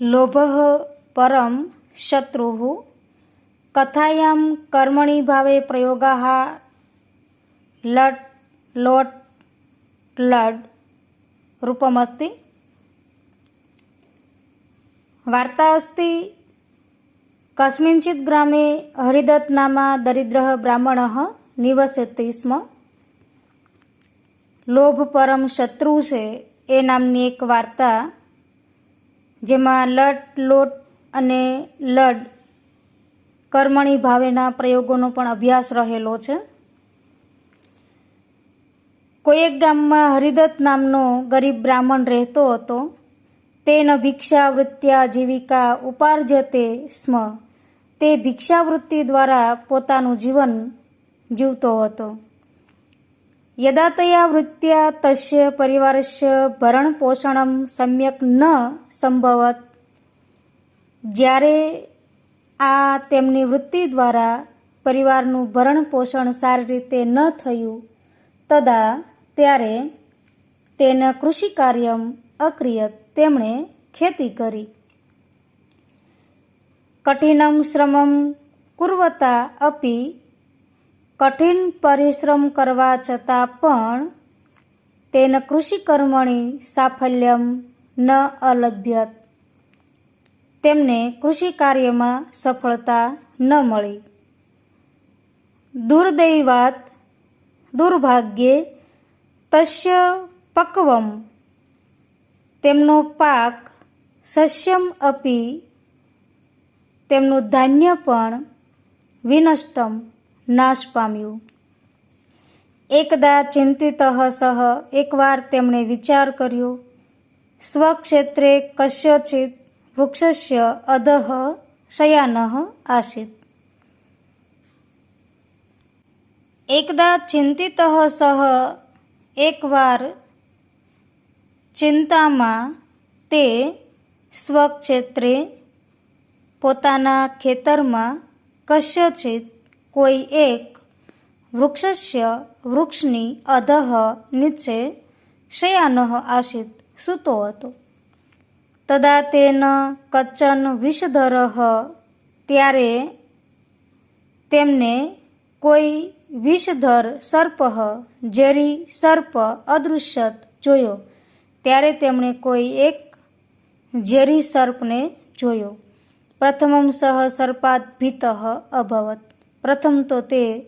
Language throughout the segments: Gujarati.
લોભઃ પરમ શત્રુઃ કથાયામ કર્મણિ ભાવે પ્રયોગાહ લટ, લોટ, લડ રૂપમસ્તિ. વાર્તા અસ્તિ કસ્મિંચિત ગ્રામે હરિદત્ત નામા દરિદ્ર બ્રાહ્મણ નિવસતી સ્મ. લોભ પરમ શત્રુ છે એ નામની એક વાર્તા જેમાં લટ, લોટ અને લડ કર્મણી ભાવેના પ્રયોગોનો પણ અભ્યાસ રહેલો છે. કોઈ એક ગામમાં હરિદત્ત નામનો ગરીબ બ્રાહ્મણ રહેતો હતો. તેન ભિક્ષાવૃત્ત્યા જીવિકા ઉપાર્જતે સ્મ. તે ભિક્ષાવૃત્તિ દ્વારા પોતાનું જીવન જીવતો હતો. યદા તયા વૃત્ત્યા તસ્ય પરિવારસ્ય ભરણપોષણમ સમ્યક ન સંભવત જ્યારે આ તેમની વૃત્તિ દ્વારા પરિવારનું ભરણ પોષણ સારી રીતે ન થયું, તદા ત્યારે તેના કૃષિ કાર્યમ અક્રિયત તેમણે ખેતી કરી. કઠિનમ શ્રમમ કુર્વતા અપી કઠિન પરિશ્રમ કરવા છતાં પણ તેન કૃષિ કર્મણી સાફલ્યમ ન અલભ્યત. તેમને કૃષિ કાર્યમાં સફળતા ન મળી. દુર્દૈવાત, દુર્ભાગ્યે તસ્ય પક્વમ. તેમનો પાક સસ્યમ અપી. તેમનું ધાન્ય પણ વિનષ્ટમ. નાશ પામ્યું. એકદા ચિંતિત સહ એકવાર તેમણે વિચાર કર્યો, સ્વક્ષેત્રે કસ્યચિત વૃક્ષસ્ય અધઃ શયાન આસીત. એકદા ચિંતિત સહ એકવાર ચિંતામાં તે સ્વક્ષેત્રે પોતાના ખેતરમાં કસ્યચિત કોઈ એક વૃક્ષસ્ય વૃક્ષની અધઃ નીચે શયાન આસિત સૂતો હતો. તદા તેન કચ્ચન વિષધર ત્યારે તેમને કોઈ વિષધર સર્પ ઝેરી સર્પ અદૃશ્યત જોયો. ત્યારે તેમણે કોઈ એક ઝેરી સર્પને જોયો. પ્રથમમ સહ સર્પાત ભીત અભવત. પ્રથમ તો તે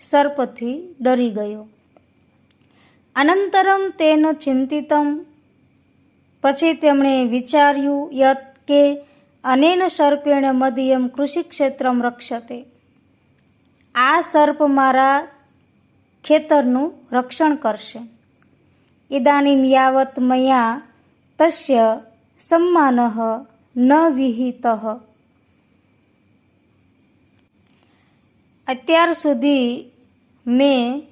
સર્પથી ડરી ગયો. અનંતરમ તેન ચિંતિતમ. પછી તેમણે વિચાર્યું યત કે અનેન સર્પેણ મદિયમ કૃષિક્ષેત્રમ રક્ષતે. આ સર્પ મારા ખેતરનું રક્ષણ કરશે. ઇદાનીમ યાવત મયા તસ્ય સમ્માન ન વિહિત. અત્યાર સુધી મેં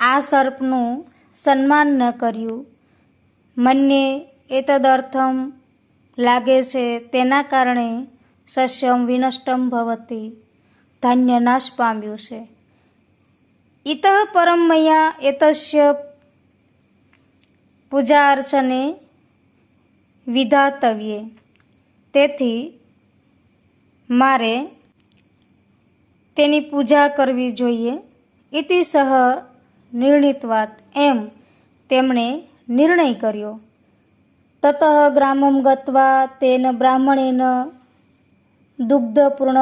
આ સર્પનું સન્માન ન કર્યું. મને એ તદર્થમ લાગે છે તેના કારણે સસ્યમ વિનષ્ટમ ભવતી. ધાન્ય નાશ પામ્યું છે. ઇતઃ પરમ મયા એતસ્ય પૂજા અર્ચને વિધાતવ્યે. તેથી મારે તેની પૂજા કરવી જોઈએ. ઇતિસહ નિર્ણિતવાત એમ તેમણે નિર્ણય કર્યો. તત ગ્રામમ ગત્વા તેન બ્રાહ્મણેન દુગ્ધપૂર્ણ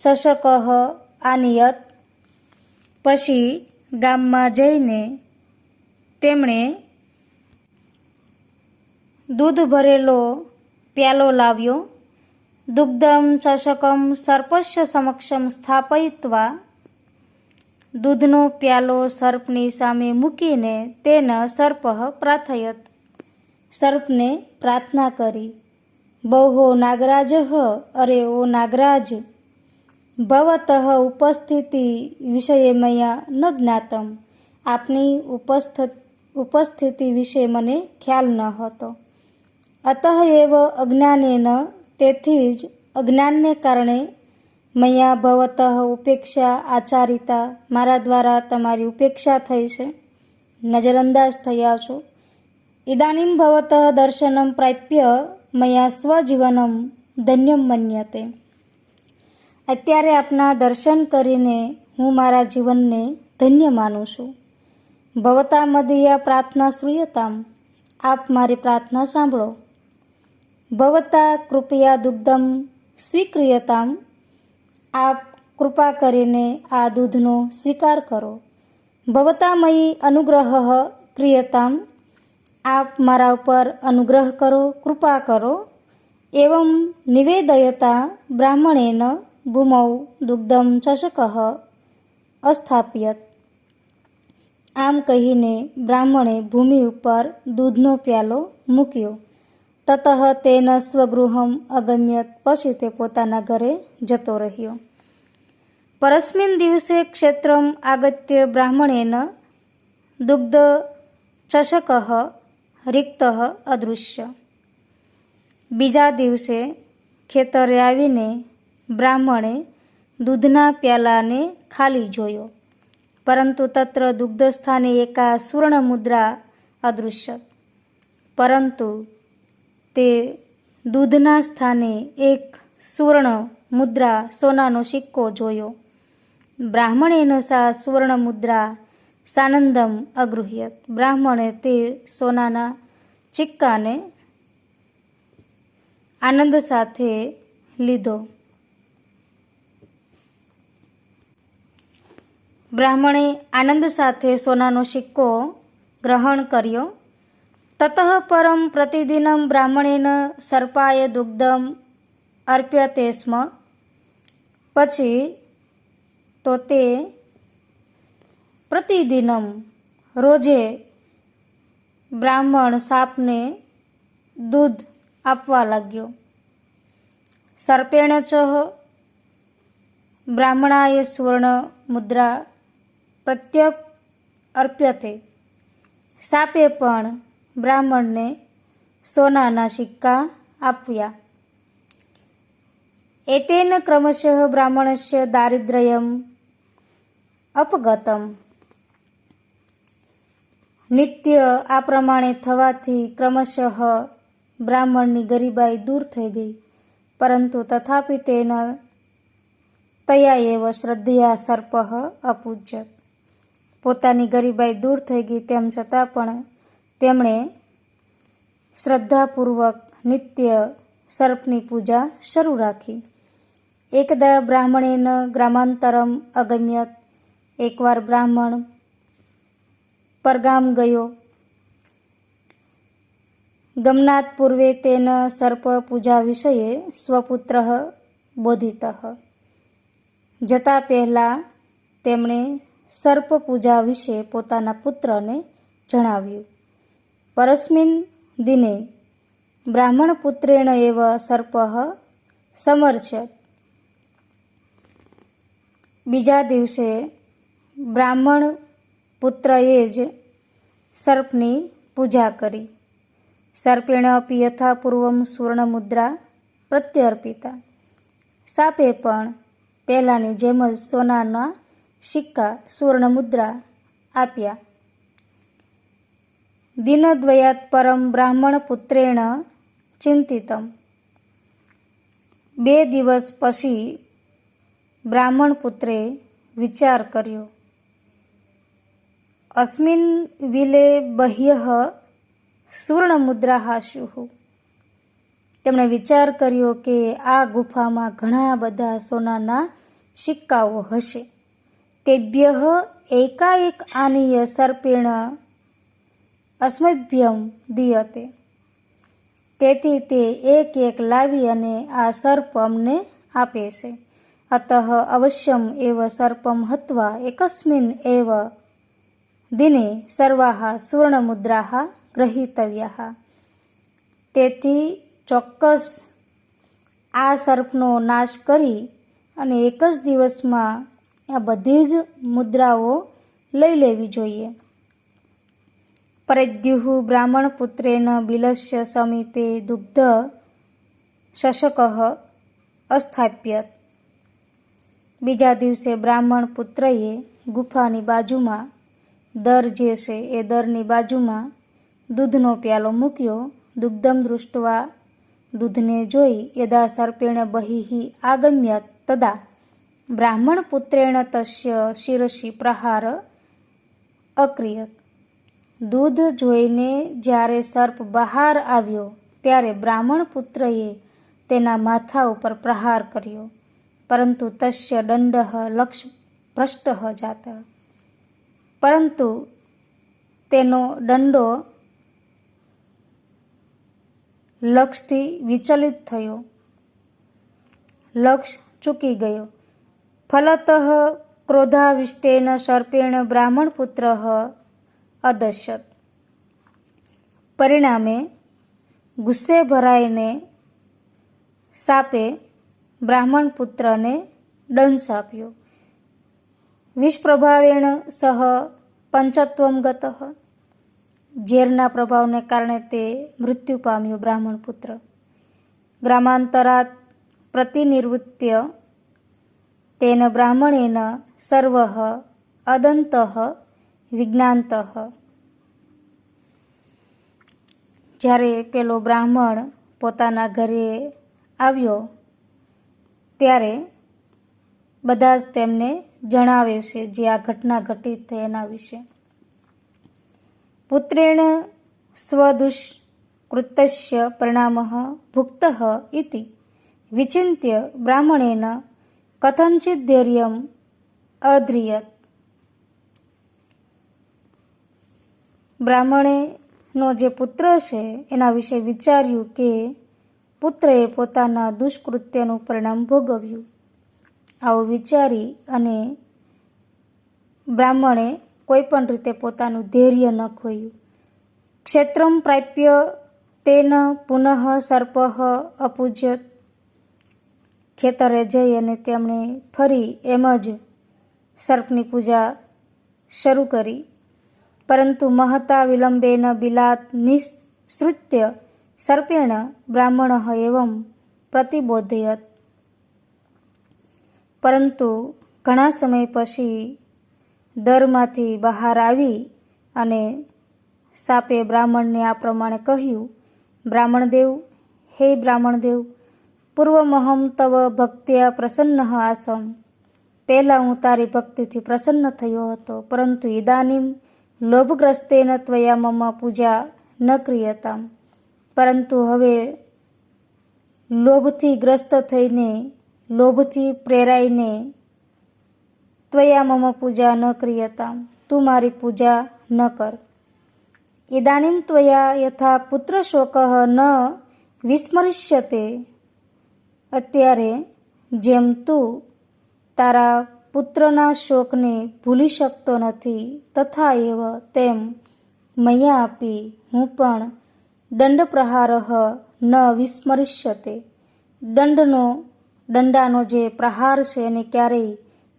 ચષક આનિયત. પછી ગામમાં જઈને તેમણે દૂધ ભરેલો પ્યાલો લાવ્યો. દુગ્ધમ ચષકમ સર્પસ્ય સમક્ષમ સ્થાપયિત્વા દૂધનો પ્યાલો સર્પની સામે મૂકીને તેના સર્પ પ્રાર્થયત સર્પને પ્રાર્થના કરી બહો નાગરાજ અરે ઓ નાગરાજ ભવત ઉપસ્થિતિ વિષયે મયા ન જ્ઞાતમ આપની ઉપસ્થ ઉપસ્થિતિ વિશે મને ખ્યાલ ન હતો અતઃ એવ અજ્ઞાનેન તેથી જ અજ્ઞાનને કારણે મયા ભવત ઉપેક્ષા આચારિતા મારા દ્વારા તમારી ઉપેક્ષા થઈ છે. નજરઅંદાજ થયા છો. ઇદાનીમ ભવતઃ દર્શનમ પ્રાપ્ય મયા સ્વજીવનમ ધન્યમ મન્યતે. અત્યારે આપના દર્શન કરીને હું મારા જીવનને ધન્ય માનું છું. ભવતા મદિયા પ્રાર્થના શ્રૂયતામ. આપ મારી પ્રાર્થના સાંભળો. ભવતા કૃપયા દુગ્ધમ સ્વીક્રિયતામ આપ કૃપા કરીને આ દૂધનો સ્વીકાર કરો ભવતામયી અનુગ્રહ ક્રિયતામ આપ મારા ઉપર અનુગ્રહ કરો કૃપા કરો એવમ નિવેદયતા બ્રાહ્મણેન ભૂમૌ દુગ્ધમ ચષક અસ્થાપ્યત આમ કહીને બ્રાહ્મણે ભૂમિ ઉપર દૂધનો પ્યાલો મૂક્યો તતઃ તેન સ્વગૃહમ અગમ્યત. પછી તે પોતાના ઘરે જતો રહ્યો. પરસ્મિન દિવસે ક્ષેત્રમ આગત્ય બ્રાહ્મણેન દુગ્ધ ચષક રિક્ત અદૃશ્ય. બીજા દિવસે ખેતરે આવીને બ્રાહ્મણે દૂધના પ્યાલાને ખાલી જોયો. પરંતુ તત્ર દુગ્ધસ્થાને એકા સુવર્ણ મુદ્રા અદૃશ્ય. પરંતુ તે દૂધના સ્થાને એક સુવર્ણ મુદ્રા સોનાનો સિક્કો જોયો. બ્રાહ્મણે સા સુવર્ણ મુદ્રા સાનંદમ અગૃહ્યત. બ્રાહ્મણે તે સોનાના સિક્કાને આનંદ સાથે લીધો. બ્રાહ્મણે આનંદ સાથે સોનાનો સિક્કો ગ્રહણ કર્યો. તતઃ પરમ પ્રતિદિનમ બ્રાહ્મણેન સર્પાય દુગ્ધમ અર્પ્યતે સ્મ પછી તો તે પ્રતિદિનમ રોજે બ્રાહ્મણ સાપને દૂધ આપવા લાગ્યો। સર્પેણ ચ બ્રાહ્મણાય સુવર્ણ મુદ્રા પ્રત્યક અર્પ્યતે સાપે પણ બ્રાહ્મણને સોનાના સિક્કા આપ્યા એતેન ક્રમશઃ બ્રાહ્મણસ્ય દારિદ્ર્યમ અપગતમ નિત્ય આ પ્રમાણે થવાથી ક્રમશઃ બ્રાહ્મણની ગરીબાઈ દૂર થઈ ગઈ પરંતુ તથાપિ તેના તયા એવ શ્રદ્ધયા સર્પ અપૂજ્યત પોતાની ગરીબાઈ દૂર થઈ ગઈ તેમ છતાં પણ તેમણે શ્રદ્ધાપૂર્વક નિત્ય સર્પની પૂજા શરૂ રાખી. એકદા બ્રાહ્મણેન ગ્રામાંતરમ અગમ્યત. એકવાર બ્રાહ્મણ પરગામ ગયો. ગમનાત પૂર્વે તેન સર્પ પૂજા વિષયે સ્વપુત્ર બોધિત. જતા પહેલા તેમણે સર્પ પૂજા વિશે પોતાના પુત્રને જણાવ્યું. પરસ્મિન દિને બ્રાહ્મણપુત્રેણ એવ સર્પ સમર્ચ્ય બીજા દિવસે બ્રાહ્મણ પુત્રએ જ સર્પની પૂજા કરી સર્પેણ અપી યથાપૂર્વમ સુવર્ણમુદ્રા પ્રત્યર્પિતા સાપે પણ પહેલાંની જેમ જ સોનાના સિક્કા સુવર્ણમુદ્રા આપ્યા દિનદ્વયાત પરમ બ્રાહ્મણ પુત્રેણ ચિંતિતમ બે દિવસ પછી બ્રાહ્મણ પુત્રે વિચાર કર્યો અસ્મિન વિલે બહ્ય સુવર્ણમુદ્રા સ્યુઃ તેમણે વિચાર કર્યો કે આ ગુફામાં ઘણા બધા સોનાના સિક્કાઓ હશે। તેભ્ય એકાએક આનીય સર્પેણ અસ્મભ્યમ દીયતે. તેથી તે એક એક લાવી અને આ સર્પ અમને આપે છે. અતઃ અવશ્યમ એવ સર્પમ હત્વા એકસ્મિન એવ દિને સર્વાહ સુવર્ણમુદ્રા ગ્રહિતવ્યા તેથી ચોક્કસ આ સર્પનો નાશ કરી અને એક જ દિવસમાં આ બધી જ મુદ્રાઓ લઈ લેવી જોઈએ. પરેદ્યુઃ બ્રાહ્મણપુત્રેણ બિલસ્ય સમીપે દુગ્ધ શશક અસ્થાપ્ય બીજા દિવસે બ્રાહ્મણ પુત્રએ ગુફાની બાજુમાં, દર જે છે એ દરની બાજુમાં દૂધનો પ્યાલો મૂક્યો, દુગ્ધમ દૃષ્ટવા દૂધને જોઈ યદા સર્પેણ બહિ આગમ્ય તદા બ્રાહ્મણપુત્રેણ તસ્ય શિરસી પ્રહાર અક્રિયત। દૂધ જોઈને જ્યારે સર્પ બહાર આવ્યો, ત્યારે બ્રાહ્મણ પુત્રએ તેના માથા ઉપર પ્રહાર કર્યો, પરંતુ તસ્ય દંડ લક્ષ ભ્રષ્ટ જાત. પરંતુ તેનો દંડો લક્ષથી વિચલિત થયો. લક્ષ ચૂકી ગયો. ફલત ક્રોધાવિષ્ટેન સર્પેણ બ્રાહ્મણપુત્ર અદશ્યત પરિણામે ગુસ્સે ભરાઈને સાપે બ્રાહ્મણ પુત્રને દંશ આપ્યો. વિષપ્રભાવેણ સહ પંચત્વમ ગત. ઝેરના પ્રભાવને કારણે તે મૃત્યુ પામ્યો બ્રાહ્મણ પુત્ર. ગ્રામાંતરાત પ્રતિનિવૃત્ય. તેન બ્રાહ્મણેન સર્વ અદંત વિજ્ઞાંત જ્યારે પેલો બ્રાહ્મણ પોતાના ઘરે આવ્યો, ત્યારે બધા જ તેમને જણાવે છે જે આ ઘટના ઘટિત થઈ એના વિશે. પુત્રેણ સ્વદુષ્કૃતસ્ય પરિણામ ભુક્ત ઇતિ. વિચિંત્ય બ્રાહ્મણેન કથંચિત ધૈર્યમ અધ્રિયત બ્રાહ્મણેનો જે પુત્ર છે, એના વિશે વિચાર્યું કે પુત્રએ પોતાના દુષ્કૃત્યનું પરિણામ ભોગવ્યું. આવું વિચારી અને બ્રાહ્મણે કોઈ પણ રીતે પોતાનું ધૈર્ય ન ખોયું. ક્ષેત્રમ પ્રાપ્ય તેન પુનઃ સર્પ અપૂજ્ય ખેતરે જઈ અને તેમણે ફરી એમ જ સર્પની પૂજા શરૂ કરી. પરંતુ મહતા વિલંબેન બિલાત નિસૃત્ય સર્પેણ બ્રાહ્મણ એવમ પ્રતિબોધયત. પરંતુ ઘણા સમય પછી દરમાંથી બહાર આવી અને સાપે બ્રાહ્મણને આ પ્રમાણે કહ્યું, બ્રાહ્મણદેવ, હે બ્રાહ્મણદેવ, પૂર્વમહમ તવ ભક્ત્યા પ્રસન્ન આસમ. પહેલાં હું તારી ભક્તિથી પ્રસન્ન થયો હતો, પરંતુ ઇદાનીમ લોભગ્રસ્તેન ત્વયા મમ પૂજા ન ક્રિયતા પરંતુ હવે લોભથી ગ્રસ્ત થઈને, લોભથી પ્રેરાઈને ત્વયા મમ પૂજા ન ક્રિયતા તું મારી પૂજા ન કર. ઇદાનીમ ત્વયા યથા પુત્ર શોક ન વિસ્મરિષ્યતે. અત્યારે જેમ તું તારા પુત્રના શોકને ભૂલી શકતો નથી. તથા એવ તેમ મયા આપી હું પણ દંડ પ્રહાર ન વિસ્મરિષ્યતે. દંડનો, દંડાનો જે પ્રહાર છે એને ક્યારેય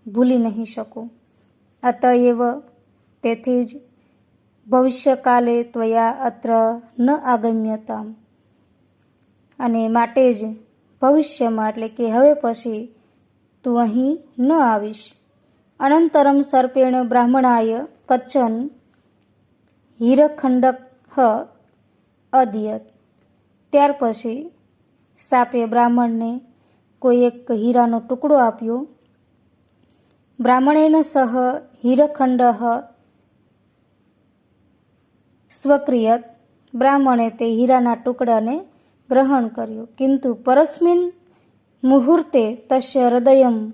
ભૂલી નહીં શકું. અતએવ તેથી જ ભવિષ્યકાલે ત્વયા અત્ર ન આગમ્યતા અને માટે જ ભવિષ્યમાં એટલે કે હવે પછી તું અહીં ન આવીશ. અનંતરમ સર્પેણ બ્રાહ્મણાય કચ્ચન હીરખંડક અદિયત ત્યાર પછી સાપે બ્રાહ્મણને કોઈ એક હીરાનો ટુકડો આપ્યો. બ્રાહ્મણેન સહ હીરખંડ સ્વક્રિયત. બ્રાહ્મણે તે હીરાના ટુકડાને ગ્રહણ કર્યું. કિંતુ પરસ્મિન મુહૂર્તે તસ્ય હૃદયમ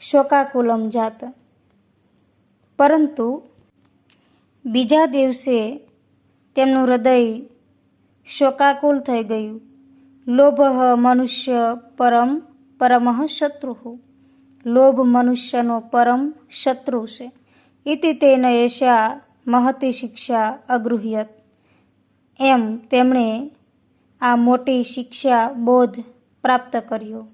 શોકાકુલમ જાત પરંતુ બીજા દિવસે તેમનું હૃદય શોકાકુલ થઈ ગયું। લોભ મનુષ્ય પરમ પરમઃ શત્રુ લોભ મનુષ્યનો પરમ શત્રુ છે। ઇતિ તેન એશા મહતી શિક્ષા અગૃહ્યત। એમ તેમણે આ મોટી શિક્ષા બોધ પ્રાપ્ત કર્યો।